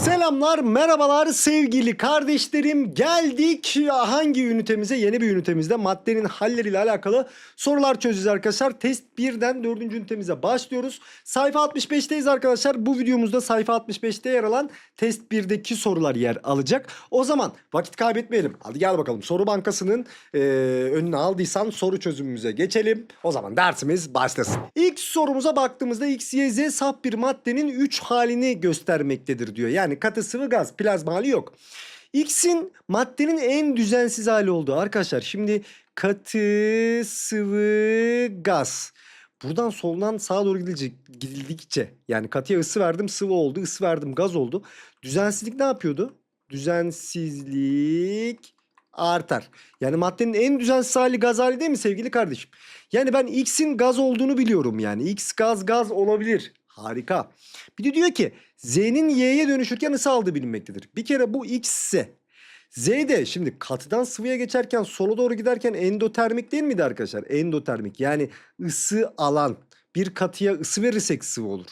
Seven. Selamlar, merhabalar sevgili kardeşlerim. Geldik hangi ünitemize? Yeni bir ünitemizde maddenin halleriyle alakalı sorular çözeceğiz arkadaşlar. Test 1'den 4. ünitemize başlıyoruz. Sayfa 65'teyiz arkadaşlar. Bu videomuzda sayfa 65'te yer alan test 1'deki sorular yer alacak. O zaman vakit kaybetmeyelim. Hadi gel bakalım. Soru bankasının e, önüne aldıysan soru çözümümüze geçelim. O zaman dersimiz başlasın. İlk sorumuza baktığımızda X, Y, Z saf bir maddenin 3 halini göstermektedir diyor. Yani katı sıvı gaz, plazma hali yok. X'in maddenin en düzensiz hali olduğu arkadaşlar. Şimdi katı sıvı gaz. Buradan soldan sağa doğru gidilecek, gidildikçe yani katıya ısı verdim sıvı oldu, ısı verdim gaz oldu. Düzensizlik ne yapıyordu? Düzensizlik artar. Yani maddenin en düzensiz hali gaz hali değil mi sevgili kardeşim? Yani ben X'in gaz olduğunu biliyorum yani. X gaz gaz olabilir. Harika. Bir de diyor ki Z'nin Y'ye dönüşürken ısı aldığı bilinmektedir. Bir kere bu X ise Z de şimdi katıdan sıvıya geçerken sola doğru giderken endotermik değil miydi arkadaşlar? Endotermik yani ısı alan bir katıya ısı verirsek sıvı olur.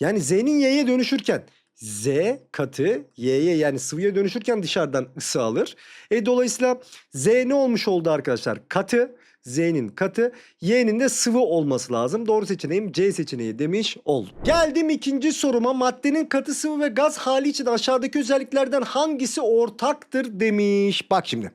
Yani Z'nin Y'ye dönüşürken Z katı Y'ye yani sıvıya dönüşürken dışarıdan ısı alır. E dolayısıyla Z ne olmuş oldu arkadaşlar? Katı. Z'nin katı, Y'nin de sıvı olması lazım. Doğru seçeneğim C seçeneği demiş oldum. Geldim ikinci soruma. Maddenin katı sıvı ve gaz hali için aşağıdaki özelliklerden hangisi ortaktır demiş. Bak şimdi.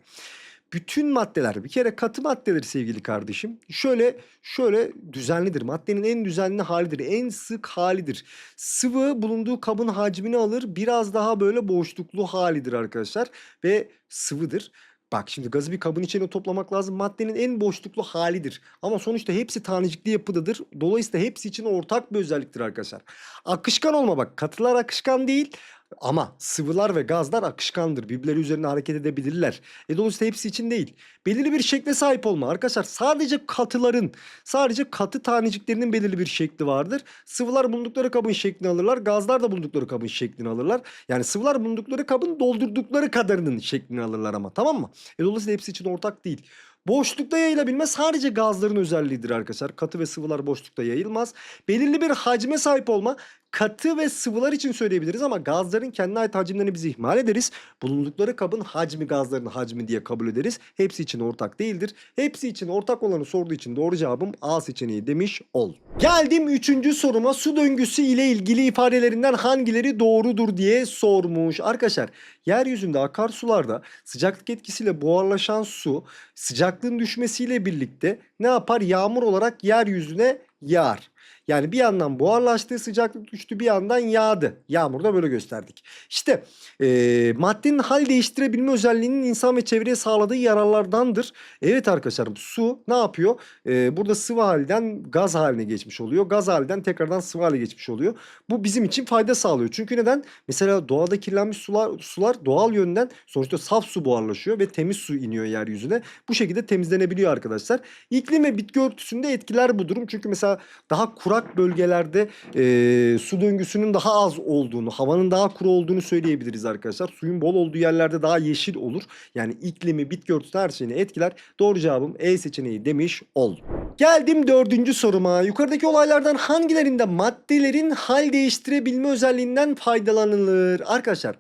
Bütün maddeler bir kere katı maddeler sevgili kardeşim. Şöyle şöyle düzenlidir. Maddenin en düzenli halidir. En sık halidir. Sıvı bulunduğu kabın hacmini alır. Biraz daha böyle boşluklu halidir arkadaşlar. Ve sıvıdır. Bak şimdi gazı bir kabın içine toplamak lazım. Maddenin en boşluklu halidir. Ama sonuçta hepsi tanecikli yapıdadır. Dolayısıyla hepsi için ortak bir özelliktir arkadaşlar. Akışkan olma bak. Katılar akışkan değil. Ama sıvılar ve gazlar akışkandır. Birbirleri üzerine hareket edebilirler. E dolayısıyla hepsi için değil. Belirli bir şekle sahip olma. Arkadaşlar sadece katıların, sadece katı taneciklerinin belirli bir şekli vardır. Sıvılar bulundukları kabın şeklini alırlar. Gazlar da bulundukları kabın şeklini alırlar. Yani sıvılar bulundukları kabın doldurdukları kadarının şeklini alırlar ama tamam mı? E dolayısıyla hepsi için ortak değil. Boşlukta yayılabilme sadece gazların özelliğidir arkadaşlar. Katı ve sıvılar boşlukta yayılmaz. Belirli bir hacme sahip olma katı ve sıvılar için söyleyebiliriz ama gazların kendine ait hacimlerini biz ihmal ederiz. Bulundukları kabın hacmi gazların hacmi diye kabul ederiz. Hepsi için ortak değildir. Hepsi için ortak olanı sorduğu için doğru cevabım A seçeneği demiş ol. Geldim üçüncü soruma su döngüsü ile ilgili ifadelerinden hangileri doğrudur diye sormuş. Arkadaşlar yeryüzünde akarsularda sıcaklık etkisiyle buharlaşan su sıcaklığın düşmesiyle birlikte ne yapar? Yağmur olarak yeryüzüne yağar. Yani bir yandan buharlaştı, sıcaklık düştü, bir yandan yağdı. Yağmurda böyle gösterdik. İşte e, maddenin hal değiştirebilme özelliğinin insan ve çevreye sağladığı yararlardandır. Evet arkadaşlar su ne yapıyor? E, burada sıvı halden gaz haline geçmiş oluyor. Gaz halinden tekrardan sıvı hale geçmiş oluyor. Bu bizim için fayda sağlıyor. Çünkü neden? Mesela doğada kirlenmiş sular, sular doğal yönden sonuçta saf su buharlaşıyor ve temiz su iniyor yeryüzüne. Bu şekilde temizlenebiliyor arkadaşlar. İklim ve bitki örtüsünde etkiler bu durum. Çünkü mesela daha kurak bölgelerde e, su döngüsünün daha az olduğunu, havanın daha kuru olduğunu söyleyebiliriz arkadaşlar. Suyun bol olduğu yerlerde daha yeşil olur. Yani iklimi, bitki örtüsü her şeyini etkiler. Doğru cevabım E seçeneği demiş oldum. Geldim dördüncü soruma. Yukarıdaki olaylardan hangilerinde maddelerin hal değiştirebilme özelliğinden faydalanılır? Arkadaşlar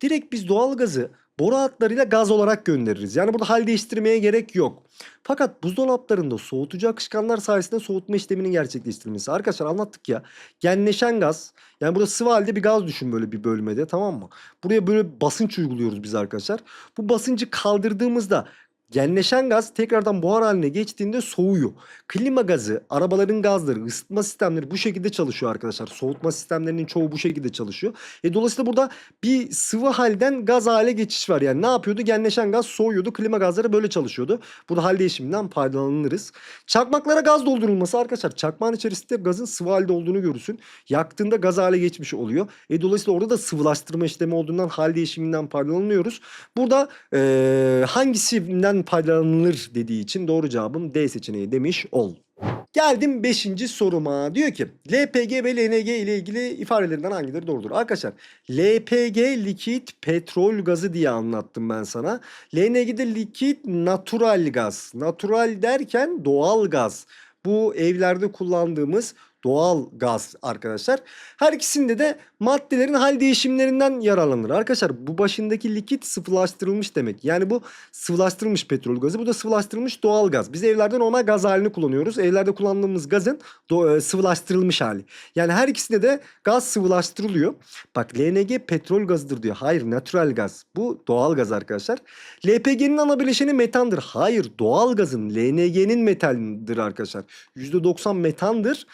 direkt biz doğalgazı boru hatlarıyla gaz olarak göndeririz. Yani burada hal değiştirmeye gerek yok. Fakat buzdolaplarında soğutucu akışkanlar sayesinde soğutma işleminin gerçekleştirilmesi. Arkadaşlar anlattık ya. Genleşen gaz. Yani burada sıvı halde bir gaz düşün böyle bir bölmede tamam mı? Buraya böyle basınç uyguluyoruz biz arkadaşlar. Bu basıncı kaldırdığımızda Genleşen gaz tekrardan buhar haline geçtiğinde soğuyor. Klima gazı, arabaların gazları, ısıtma sistemleri bu şekilde çalışıyor arkadaşlar. Soğutma sistemlerinin çoğu bu şekilde çalışıyor. E dolayısıyla burada bir sıvı halden gaz hale geçiş var. Yani ne yapıyordu? Genleşen gaz soğuyordu. Klima gazları böyle çalışıyordu. Burada hal değişiminden faydalanırız. Çakmaklara gaz doldurulması arkadaşlar. Çakmağın içerisinde gazın sıvı halde olduğunu görürsün. Yaktığında gaz hale geçmiş oluyor. E dolayısıyla orada da sıvılaştırma işlemi olduğundan hal değişiminden faydalanıyoruz. Burada e, hangisinden faydalanılır dediği için doğru cevabım D seçeneği demiş ol. Geldim 5. soruma. Diyor ki LPG ve LNG ile ilgili ifadelerinden hangileri doğrudur? Arkadaşlar LPG likit petrol gazı diye anlattım ben sana. LNG'de likit natural gaz. Natural derken doğal gaz. Bu evlerde kullandığımız doğal gaz arkadaşlar. Her ikisinde de maddelerin hal değişimlerinden yararlanır. Arkadaşlar bu başındaki likit sıvılaştırılmış demek. Yani bu sıvılaştırılmış petrol gazı. Bu da sıvılaştırılmış doğal gaz. Biz evlerde normal gaz halini kullanıyoruz. Evlerde kullandığımız gazın e, sıvılaştırılmış hali. Yani her ikisinde de gaz sıvılaştırılıyor. Bak LNG petrol gazıdır diyor. Hayır natural gaz. Bu doğal gaz arkadaşlar. LPG'nin ana bileşeni metandır. Hayır doğal gazın LNG'nin metandır arkadaşlar. %90 metandır.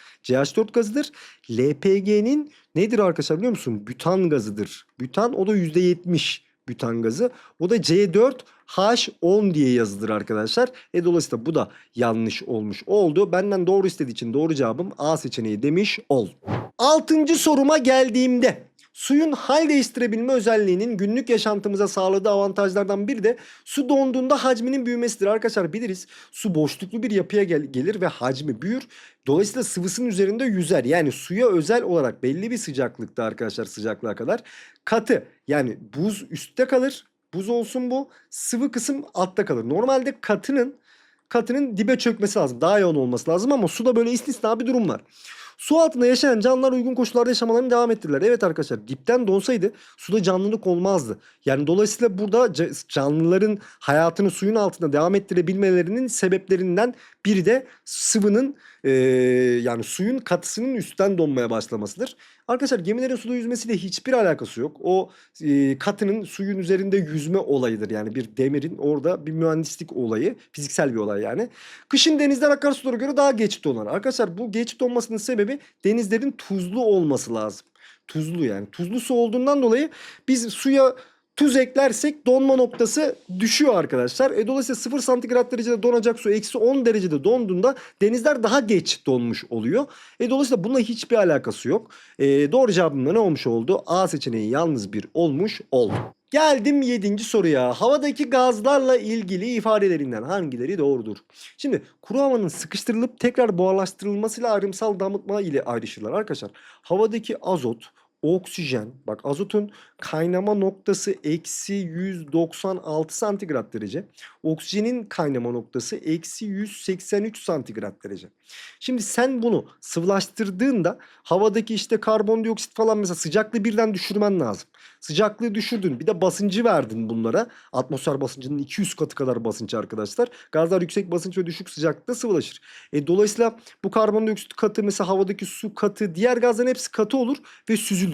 CH4 gazıdır. LPG'nin nedir arkadaşlar biliyor musun? Bütan gazıdır. Bütan o da %70 bütan gazı. O da C4H10 diye yazılır arkadaşlar. E dolayısıyla bu da yanlış olmuş oldu. Benden doğru istediği için doğru cevabım A seçeneği demiş ol. Altıncı soruma geldiğimde suyun hal değiştirebilme özelliğinin günlük yaşantımıza sağladığı avantajlardan biri de su donduğunda hacminin büyümesidir. Arkadaşlar biliriz su boşluklu bir yapıya gel- gelir ve hacmi büyür. Dolayısıyla sıvısının üzerinde yüzer. Yani suya özel olarak belli bir sıcaklıkta arkadaşlar sıcaklığa kadar katı yani buz üstte kalır. Buz olsun bu. Sıvı kısım altta kalır. Normalde katının katının dibe çökmesi lazım. Daha yoğun olması lazım ama suda böyle istisna bir durum var. Su altında yaşayan canlılar uygun koşullarda yaşamalarını devam ettirirler. Evet arkadaşlar dipten donsaydı suda canlılık olmazdı. Yani dolayısıyla burada ca- canlıların hayatını suyun altında devam ettirebilmelerinin sebeplerinden biri de sıvının eee, yani suyun katısının üstten donmaya başlamasıdır. Arkadaşlar gemilerin suda yüzmesiyle hiçbir alakası yok. O e, katının suyun üzerinde yüzme olayıdır. Yani bir demirin orada bir mühendislik olayı, fiziksel bir olay yani. Kışın denizler akarsulara göre daha geç donar. Arkadaşlar bu geç donmasının sebebi denizlerin tuzlu olması lazım. Tuzlu yani. Tuzlu su olduğundan dolayı biz suya tuz eklersek donma noktası düşüyor arkadaşlar. E, dolayısıyla 0 santigrat derecede donacak su eksi 10 derecede donduğunda denizler daha geç donmuş oluyor. E, dolayısıyla bununla hiçbir alakası yok. E, doğru cevabım da ne olmuş oldu? A seçeneği yalnız bir olmuş oldu. Geldim 7. soruya. Havadaki gazlarla ilgili ifadelerinden hangileri doğrudur? Şimdi kuru havanın sıkıştırılıp tekrar buharlaştırılmasıyla ayrımsal damıtma ile ayrışırlar arkadaşlar. Havadaki azot, oksijen, bak azotun kaynama noktası eksi 196 santigrat derece. Oksijenin kaynama noktası eksi 183 santigrat derece. Şimdi sen bunu sıvılaştırdığında havadaki işte karbondioksit falan mesela sıcaklığı birden düşürmen lazım. Sıcaklığı düşürdün bir de basıncı verdin bunlara. Atmosfer basıncının 200 katı kadar basınç arkadaşlar. Gazlar yüksek basınç ve düşük sıcaklıkta sıvılaşır. E, dolayısıyla bu karbondioksit katı mesela havadaki su katı diğer gazların hepsi katı olur ve süzülür.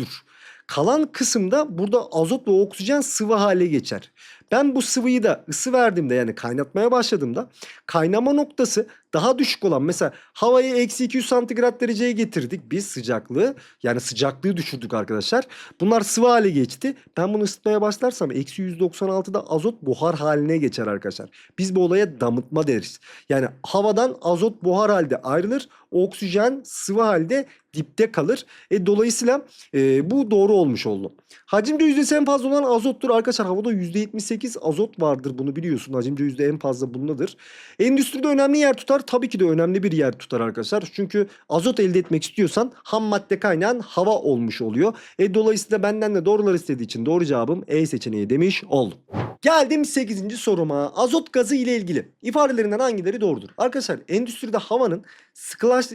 Kalan kısımda burada azot ve oksijen sıvı hale geçer. Ben bu sıvıyı da ısı verdiğimde yani kaynatmaya başladığımda kaynama noktası daha düşük olan mesela havayı eksi 200 santigrat dereceye getirdik biz sıcaklığı yani sıcaklığı düşürdük arkadaşlar. Bunlar sıvı hale geçti. Ben bunu ısıtmaya başlarsam eksi 196'da azot buhar haline geçer arkadaşlar. Biz bu olaya damıtma deriz. Yani havadan azot buhar halde ayrılır. Oksijen sıvı halde dipte kalır. E, dolayısıyla e, bu doğru olmuş oldu. Hacimce yüzdesi en fazla olan azottur. Arkadaşlar havada %78 azot vardır bunu biliyorsun. Hacimce yüzde en fazla bundadır. Endüstride önemli yer tutar. Tabii ki de önemli bir yer tutar arkadaşlar. Çünkü azot elde etmek istiyorsan ham madde kaynağın hava olmuş oluyor. E, dolayısıyla benden de doğrular istediği için doğru cevabım E seçeneği demiş oldum. Geldim 8. soruma. Azot gazı ile ilgili ifadelerinden hangileri doğrudur? Arkadaşlar endüstride havanın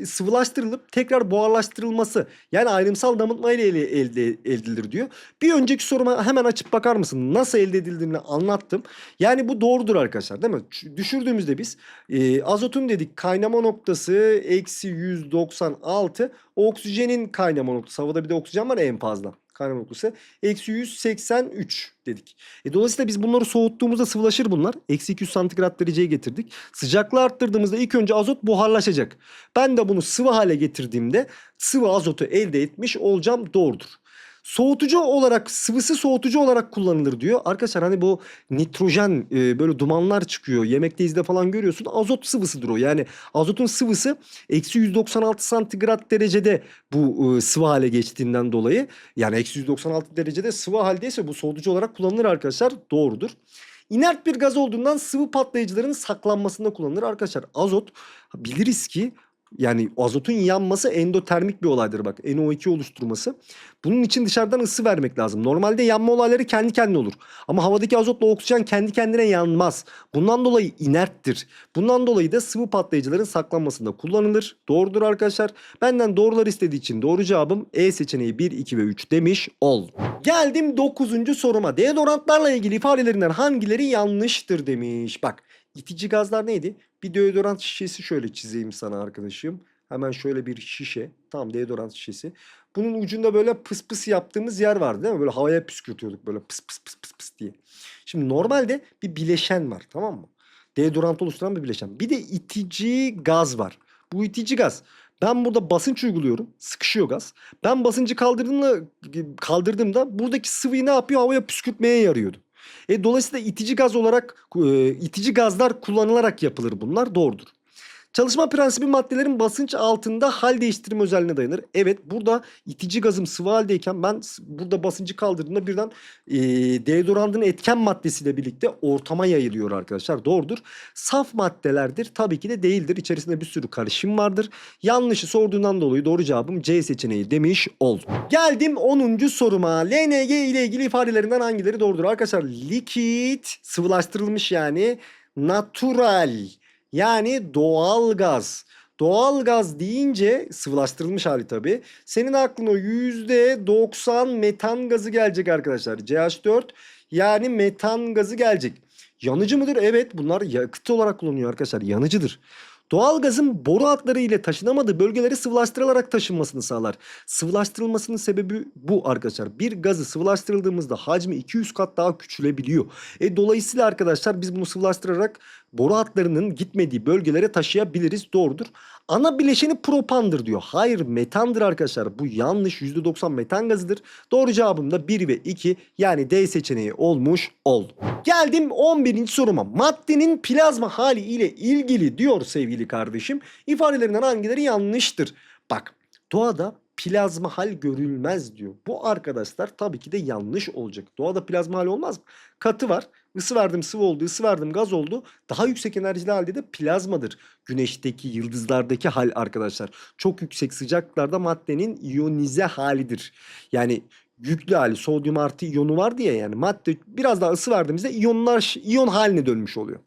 sıvılaştırılıp tekrar buharlaştırılması yani ayrımsal damıtma ile ele- elde edilir diyor. Bir önceki soruma hemen açıp bakar mısın? Nasıl elde edildiğini anlattım. Yani bu doğrudur arkadaşlar değil mi? Düşürdüğümüzde biz e, azotun dedik kaynama noktası eksi 196 oksijenin kaynama noktası havada bir de oksijen var ya en fazla kaynama noktası eksi 183 dedik. E, dolayısıyla biz bunları soğuttuğumuzda sıvılaşır bunlar. Eksi 200 santigrat dereceye getirdik. Sıcaklığı arttırdığımızda ilk önce azot buharlaşacak. Ben de bunu sıvı hale getirdiğimde sıvı azotu elde etmiş olacağım doğrudur. Soğutucu olarak sıvısı soğutucu olarak kullanılır diyor. Arkadaşlar hani bu nitrojen e, böyle dumanlar çıkıyor. Yemekteyizde falan görüyorsun. Azot sıvısıdır o. Yani azotun sıvısı eksi 196 santigrat derecede bu e, sıvı hale geçtiğinden dolayı yani eksi 196 derecede sıvı haldeyse bu soğutucu olarak kullanılır arkadaşlar. Doğrudur. İnert bir gaz olduğundan sıvı patlayıcıların saklanmasında kullanılır. Arkadaşlar azot biliriz ki Yani azotun yanması endotermik bir olaydır bak. NO2 oluşturması. Bunun için dışarıdan ısı vermek lazım. Normalde yanma olayları kendi kendine olur. Ama havadaki azotla oksijen kendi kendine yanmaz. Bundan dolayı inerttir. Bundan dolayı da sıvı patlayıcıların saklanmasında kullanılır. Doğrudur arkadaşlar. Benden doğrular istediği için doğru cevabım E seçeneği 1, 2 ve 3 demiş ol. Geldim 9. soruma. Deodorantlarla ilgili ifadelerinden hangileri yanlıştır demiş. Bak itici gazlar neydi? Bir deodorant şişesi şöyle çizeyim sana arkadaşım. Hemen şöyle bir şişe. Tamam deodorant şişesi. Bunun ucunda böyle pıs pıs yaptığımız yer vardı değil mi? Böyle havaya püskürtüyorduk böyle pıs pıs pıs pıs pıs diye. Şimdi normalde bir bileşen var tamam mı? Deodorant oluşturan bir bileşen. Bir de itici gaz var. Bu itici gaz. Ben burada basınç uyguluyorum. Sıkışıyor gaz. Ben basıncı kaldırdığımda, kaldırdığımda buradaki sıvıyı ne yapıyor? Havaya püskürtmeye yarıyordu. E, dolayısıyla itici gaz olarak e, itici gazlar kullanılarak yapılır bunlar. Doğrudur. Çalışma prensibi maddelerin basınç altında hal değiştirme özelliğine dayanır. Evet burada itici gazım sıvı haldeyken ben burada basıncı kaldırdığımda birden e, deodorantın etken maddesiyle birlikte ortama yayılıyor arkadaşlar. Doğrudur. Saf maddelerdir. Tabii ki de değildir. İçerisinde bir sürü karışım vardır. Yanlışı sorduğundan dolayı doğru cevabım C seçeneği demiş oldum. Geldim 10. soruma. LNG ile ilgili ifadelerinden hangileri doğrudur? Arkadaşlar likit sıvılaştırılmış yani natural yani doğal gaz. Doğal gaz deyince sıvılaştırılmış hali tabii. Senin aklına %90 metan gazı gelecek arkadaşlar. CH4 yani metan gazı gelecek. Yanıcı mıdır? Evet bunlar yakıt olarak kullanılıyor arkadaşlar. Yanıcıdır. Doğal gazın boru hatları ile taşınamadığı bölgelere sıvılaştırılarak taşınmasını sağlar. Sıvılaştırılmasının sebebi bu arkadaşlar. Bir gazı sıvılaştırıldığımızda hacmi 200 kat daha küçülebiliyor. E, dolayısıyla arkadaşlar biz bunu sıvılaştırarak boru hatlarının gitmediği bölgelere taşıyabiliriz. Doğrudur. Ana bileşeni propandır diyor. Hayır metandır arkadaşlar. Bu yanlış. %90 metan gazıdır. Doğru cevabım da 1 ve 2 yani D seçeneği olmuş oldu. Geldim 11. soruma. Maddenin plazma hali ile ilgili diyor sevgili kardeşim. İfadelerinden hangileri yanlıştır? Bak doğada plazma hal görülmez diyor. Bu arkadaşlar tabii ki de yanlış olacak. Doğada plazma hal olmaz mı? Katı var. Isı verdim sıvı oldu, ısı verdim gaz oldu. Daha yüksek enerjili halde de plazmadır. Güneşteki, yıldızlardaki hal arkadaşlar. Çok yüksek sıcaklıklarda maddenin iyonize halidir. Yani yüklü hali sodyum artı iyonu var diye yani madde biraz daha ısı verdiğimizde iyonlar iyon haline dönmüş oluyor.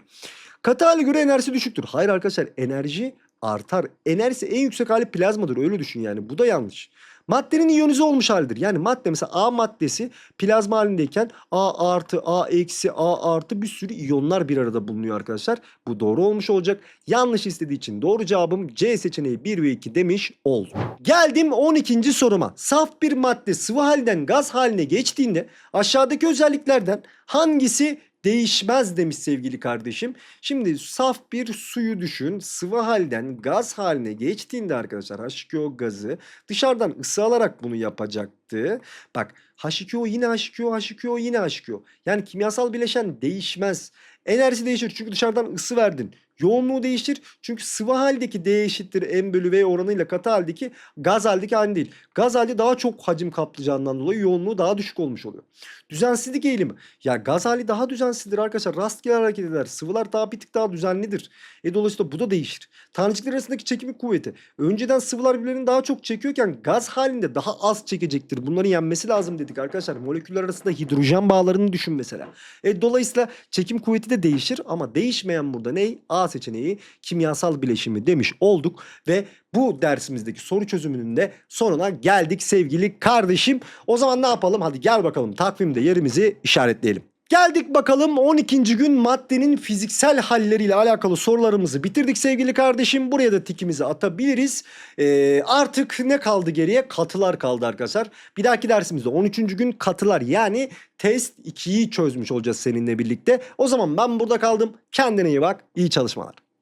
Katı hale göre enerjisi düşüktür. Hayır arkadaşlar enerji artar. Enerjisi en yüksek hali plazmadır öyle düşün yani bu da yanlış. Maddenin iyonize olmuş halidir. Yani madde mesela A maddesi plazma halindeyken A artı, A eksi, A artı bir sürü iyonlar bir arada bulunuyor arkadaşlar. Bu doğru olmuş olacak. Yanlış istediği için doğru cevabım C seçeneği 1 ve 2 demiş oldu. Geldim 12. soruma. Saf bir madde sıvı halden gaz haline geçtiğinde aşağıdaki özelliklerden hangisi değişmez demiş sevgili kardeşim. Şimdi saf bir suyu düşün. Sıvı halden gaz haline geçtiğinde arkadaşlar H2O gazı dışarıdan ısı alarak bunu yapacaktı. Bak H2O yine H2O, H2O yine H2O. Yani kimyasal bileşen değişmez. Enerjisi değişir çünkü dışarıdan ısı verdin. Yoğunluğu değiştir çünkü sıvı haldeki D eşittir M bölü V oranıyla katı haldeki gaz haldeki aynı değil. Gaz halde daha çok hacim kaplayacağından dolayı yoğunluğu daha düşük olmuş oluyor. Düzensizlik eğilimi. Ya gaz hali daha düzensizdir arkadaşlar. Rastgele hareket eder. Sıvılar daha bir tık daha düzenlidir. E dolayısıyla bu da değişir. Tanecikler arasındaki çekimi kuvveti. Önceden sıvılar birbirlerini daha çok çekiyorken gaz halinde daha az çekecektir. Bunların yenmesi lazım dedik arkadaşlar. Moleküller arasında hidrojen bağlarını düşün mesela. E dolayısıyla çekim kuvveti de değişir ama değişmeyen burada ne? A seçeneği kimyasal bileşimi demiş olduk ve bu dersimizdeki soru çözümünün de sonuna geldik sevgili kardeşim. O zaman ne yapalım? Hadi gel bakalım takvimde yerimizi işaretleyelim. Geldik bakalım 12. gün maddenin fiziksel halleriyle alakalı sorularımızı bitirdik sevgili kardeşim. Buraya da tikimizi atabiliriz. Ee, artık ne kaldı geriye? Katılar kaldı arkadaşlar. Bir dahaki dersimizde 13. gün katılar yani test 2'yi çözmüş olacağız seninle birlikte. O zaman ben burada kaldım. Kendine iyi bak. İyi çalışmalar.